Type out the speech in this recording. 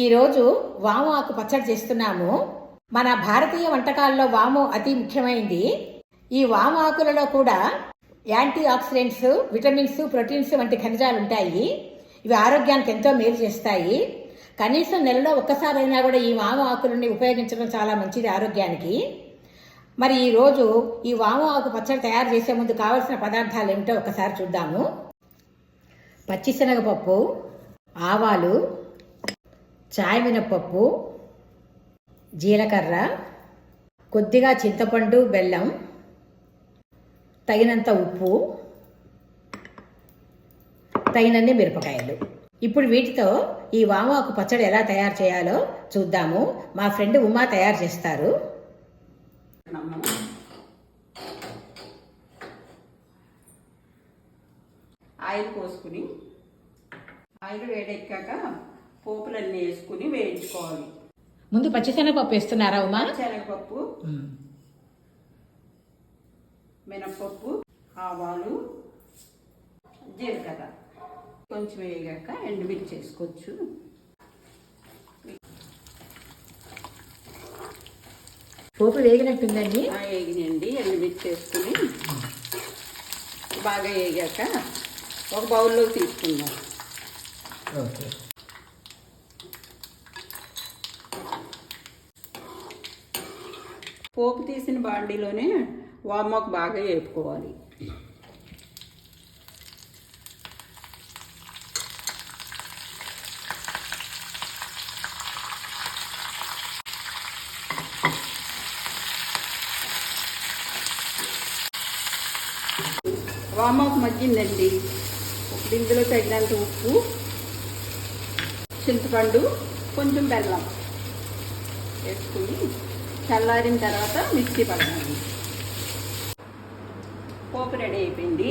ఈరోజు వాము ఆకు పచ్చడి చేస్తున్నాము. మన భారతీయ వంటకాల్లో వాము అతి ముఖ్యమైనది ఈ వాము ఆకులలో కూడా యాంటీ ఆక్సిడెంట్స్ విటమిన్స్ ప్రోటీన్స్ వంటి ఖనిజాలు ఉంటాయి. ఇవి ఆరోగ్యానికి ఎంతో మేలు చేస్తాయి. కనీసం నెలలో ఒక్కసారైనా కూడా ఈ వాము ఆకులని ఉపయోగించడం చాలా మంచిది ఆరోగ్యానికి. మరి ఈరోజు ఈ వాము ఆకు పచ్చడి తయారు చేసే ముందు కావలసిన పదార్థాలు ఏమిటో ఒకసారి చూద్దాము. పచ్చిశనగపప్పు ఆవాలు చాయ్ మినపప్పు జీలకర్ర కొద్దిగా చింతపండు బెల్లం తగినంత ఉప్పు తగినన్ని మిరపకాయలు. ఇప్పుడు వీటితో ఈ వామాకు పచ్చడి ఎలా తయారు చేయాలో చూద్దాము. మా ఫ్రెండ్ ఉమా తయారు చేస్తారు. ఆయిల్ పోసుకుని ఆయిల్ వేడెక్కాక పోపులన్నీ వేసుకుని వేయించుకోవాలి. ముందు పచ్చిశనగపప్పు వేస్తున్నారా ఉమా? శనగపప్పు మినప్పప్పు ఆవాలు జీలకర్ర. కొంచెం వేగాక ఎండుమిర్చి వేసుకోవచ్చు. పోపు వేగినట్టుందండి? ఆ వేగినండి. ఎండుమిర్చి వేసుకుని బాగా వేగాక ఒక బౌల్లో తీసుకుందాం. ఓకే. పోపు తీసిన బాండీలోనే వామాకు బాగా వేపుకోవాలి. వామాకు మగ్గిందండి. ఇందులో తగినంత ఉప్పు చింతపండు కొంచెం బెల్లం వేసుకుని చల్లారిన తర్వాత మిక్సీ పడతాను. పోపు రెడీ అయిపోయింది.